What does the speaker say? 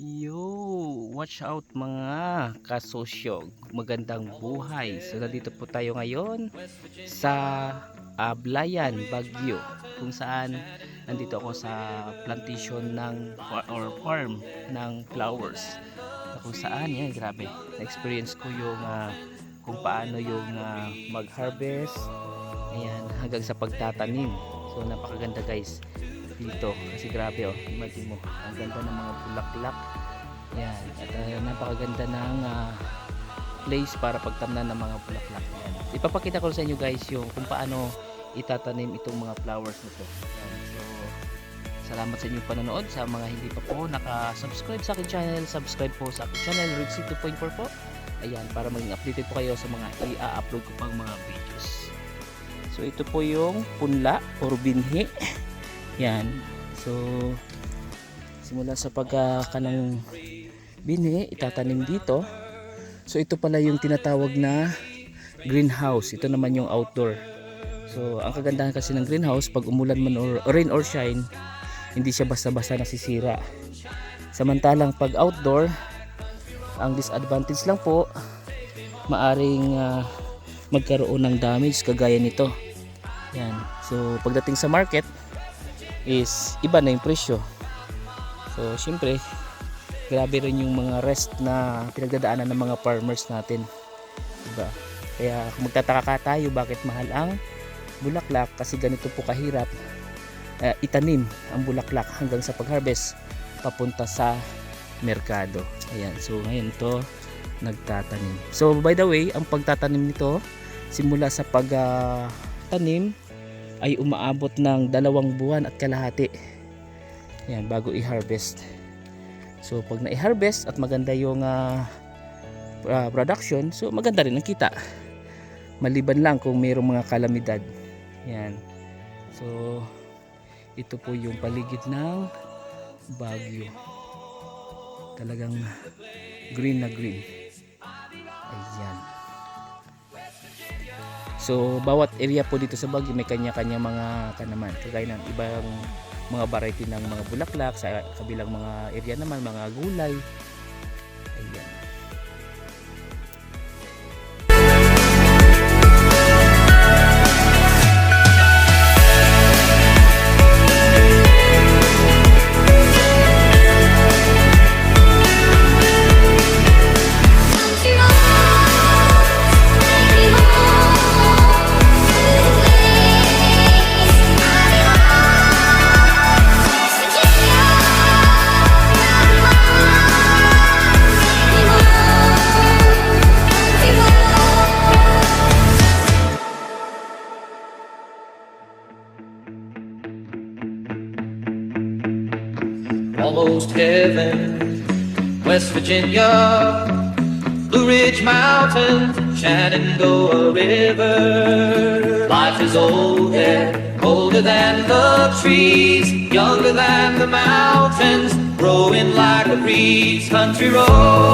Watch out mga kasosyog. Magandang buhay. So nandito po tayo ngayon sa Ablayan, Baguio. Kung saan nandito ako sa plantation ng or farm ng flowers. Na kung saan yan, grabe. Na-experience ko yung ah, kung paano yung ah, mag-harvest. Ayan, hanggang sa pagtatanim. So napakaganda guys dito. Kasi grabe oh. Imagine mo ang ganda ng mga bulaklak. Yan. At uh, napakaganda ng ah, place para pagtamnan ng mga bulaklak. Yan. ipapakita ko sa inyo guys yung kung paano itatanim itong mga flowers nito yan. so salamat sa inyong panonood. Sa mga hindi pa po naka-subscribe sa akin channel subscribe po sa akin channel Ritzy 2.4 po. Ayan para maging updated po kayo sa mga i-upload ko pang mga videos. So ito po yung punla or binhi yan. So, simula sa pagkakanang binhi, itatanim dito. So, ito pala yung tinatawag na greenhouse. Ito naman yung outdoor. So, ang kagandahan kasi ng greenhouse, pag umulan man or rain or shine, hindi siya basta-basta nasisira. Samantalang pag outdoor, ang disadvantage lang po, maaring ah, magkaroon ng damage kagaya nito. Yan. So, pagdating sa market, is iba na yung presyo. So, syempre, grabe rin yung mga rest na pinagdadaanan ng mga farmers natin. Diba? Kaya kung magtataka ka tayo bakit mahal ang bulaklak kasi ganito po kahirap eh, itanim ang bulaklak hanggang sa pag-harvest papunta sa merkado. Ayan, so ngayon to nagtatanim. So by the way, ang pagtatanim nito simula sa pagtanim ay umaabot ng dalawang buwan at kalahati. Yan bago i-harvest. So pag na-harvest at maganda yung ah, ah, production so maganda rin ang kita. Maliban lang kung mayroong mga kalamidad. Yan. So ito po yung paligid ng Baguio. Talagang green na green So bawat area po dito sa Baguio may kanya-kanya mga kanaman. Kagaya ng ibang mga variety ng mga bulaklak sa kabilang mga area naman mga gulay. Almost heaven. West Virginia, Blue Ridge Mountains, Shenandoah River. Life is old there, older than the trees, younger than the mountains, growing like a breeze. Country roads,